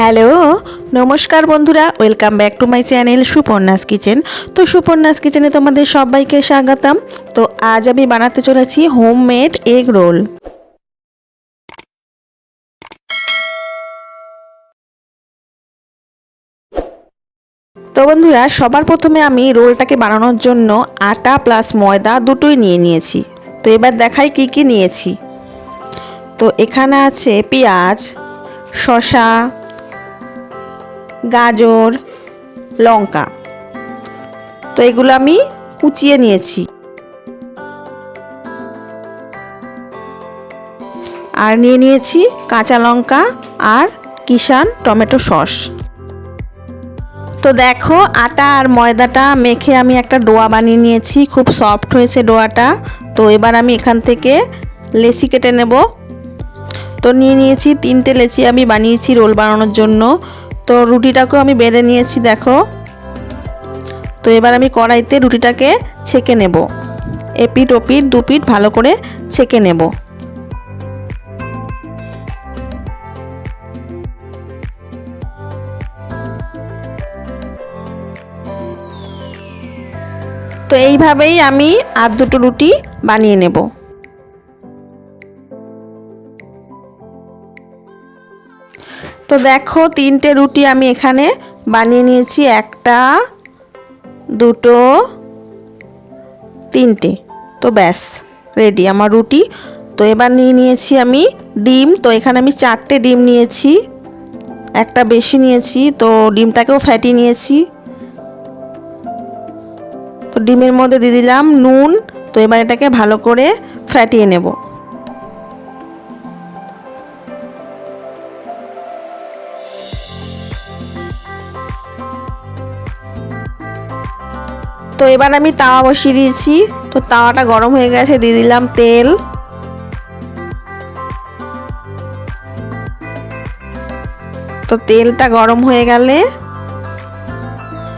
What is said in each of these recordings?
Hello, নমস্কার বন্ধুরা, welcome back to my channel Suparna's kitchen. তো সুপর্ণাস কিচেনে তোমাদের সবাইকে স্বাগতম। তো আজ আমি বানাতে চলেছি হোমমেড এগ রোল। তো বন্ধুরা, সবার প্রথমে আমি রোলটাকে বানানোর জন্য আটা প্লাস ময়দা দুটোই নিয়ে নিয়েছি। তো এবার দেখাই কি কি নিয়েছি। তো এখানে আছে পেঁয়াজ, শসা গাজর, লঙ্কা। তো এগুলো আমি কুচিয়ে নিয়েছি। আর নিয়ে নিয়েছি কাঁচা লঙ্কা আর কিষান টমেটো সস। তো দেখো আটা আর ময়দাটা মেখে আমি একটা ডোয়া বানিয়ে নিয়েছি। খুব সফট হয়েছে ডোয়াটা। তো এবার আমি এখান থেকে লেচি কেটে নেব। তো নিয়ে নিয়েছি তিনটে লেচি আমি বানিয়েছি রোল বানানোর জন্য। তো রুটিটাকেও আমি বেলে নিয়েছি, দেখো। তো এবার আমি কড়াইতে রুটিটাকে ছেঁকে নেব। এপিট ওপিট দুপিট ভালো করে ছেঁকে নেব। তো এইভাবেই আমি আর দুটো রুটি বানিয়ে নেব। তো দেখো, তিনটে রুটি আমি এখানে বানিয়ে নিয়েছি। একটা, দুটো, তিনটে। তো ব্যাস রেডি আমার রুটি। তো এবার নিয়ে নিয়েছি আমি ডিম। তো এখানে আমি চারটে ডিম নিয়েছি, একটা বেশি নিয়েছি। তো ডিমটাকেও ফ্যাটি নিয়েছি। তো ডিমের মধ্যে দিয়ে দিলাম নুন। তো এবার এটাকে ভালো করে ফ্যাটিয়ে নেব। তো এবার আমি তাওয়া বসিয়ে দিয়েছি। তো তাওয়াটা গরম হয়ে গেছে, দিয়ে দিলাম তেল। তো তেলটা গরম হয়ে গেলে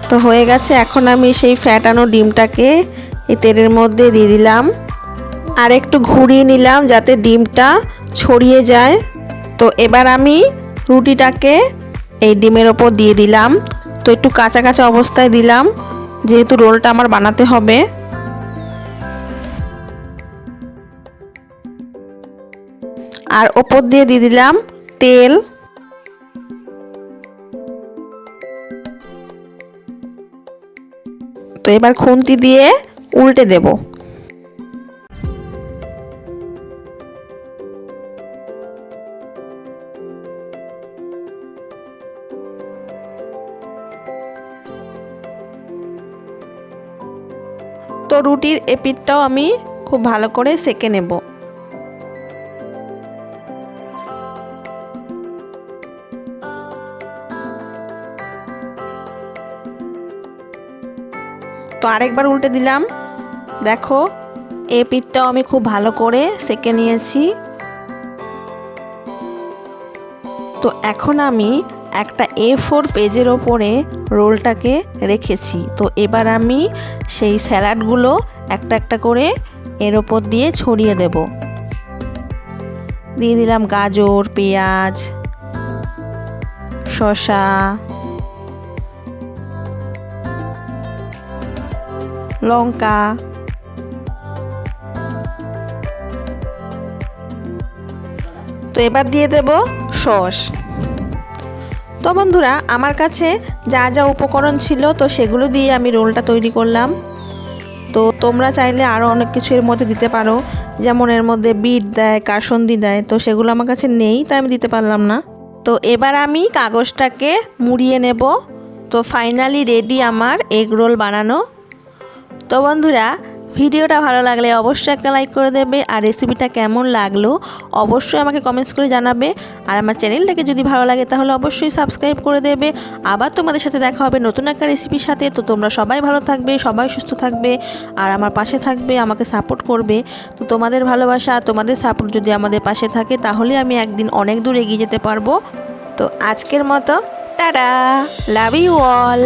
তো হয়ে গেছে, এখন আমি সেই ফ্যাটানো ডিমটাকে এই তেলের মধ্যে দিয়ে দিলাম। আর একটু ঘুরিয়ে নিলাম যাতে ডিমটা ছড়িয়ে যায়। তো এবার আমি রুটিটাকে এই ডিমের ওপর দিয়ে দিলাম। তো একটু কাঁচা কাঁচা অবস্থায় দিলাম। যেহেতু রোলটা আমার বানাতে হবে। আর ওপর দিয়ে দিয়ে দিলাম তেল। তো এবার খুন্তি দিয়ে উল্টে দেব। রুটির এপিটটাও আমি খুব ভালো করে সেকে নেব। তো আরেকবার উল্টে দিলাম। দেখো এ পিঠটাও আমি খুব ভালো করে সেকে নিয়েছি। তো এখন আমি একটা এ ফোর পেজের ওপরে রোলটাকে রেখেছি। তো এবার আমি সেই স্যালাডগুলো একটা একটা করে এর ওপর দিয়ে ছড়িয়ে দেব। দিয়ে দিলাম গাজর, পেঁয়াজ, শসা। লঙ্কা। তো এবার দিয়ে দেব সস। তো বন্ধুরা, আমার কাছে যা যা উপকরণ ছিল, তো সেগুলো দিয়ে আমি রোলটা তৈরি করলাম। তো তোমরা চাইলে আরও অনেক কিছু এর মধ্যে দিতে পারো। যেমন এর মধ্যে বিট দেয়, কাসন্দি দেয়, তো সেগুলো আমার কাছে নেই, তাই আমি দিতে পারলাম না। তো এবার আমি কাগজটাকে মুড়িয়ে নেব। তো ফাইনালি রেডি আমার এগ রোল বানানো। তো বন্ধুরা ভিডিওটা ভালো লাগলে অবশ্যই একটা লাইক করে দেবে আর রেসিপিটা কেমন লাগল অবশ্যই আমাকে কমেন্টস করে জানাবে। আর আমার চ্যানেলটাকে যদি ভালো লাগে তাহলে অবশ্যই সাবস্ক্রাইব করে দেবে। আবার তোমাদের সাথে দেখা হবে নতুন একটা রেসিপির সাথে। তো তোমরা সবাই ভালো থাকবে, সবাই সুস্থ থাকবে আর আমার পাশে থাকবে, আমাকে সাপোর্ট করবে। তো তোমাদের ভালোবাসা, তোমাদের সাপোর্ট যদি আমাদের পাশে থাকে তাহলে আমি একদিন অনেক দূর এগিয়ে যেতে পারব। তো আজকের মতো, টাটা! Love you all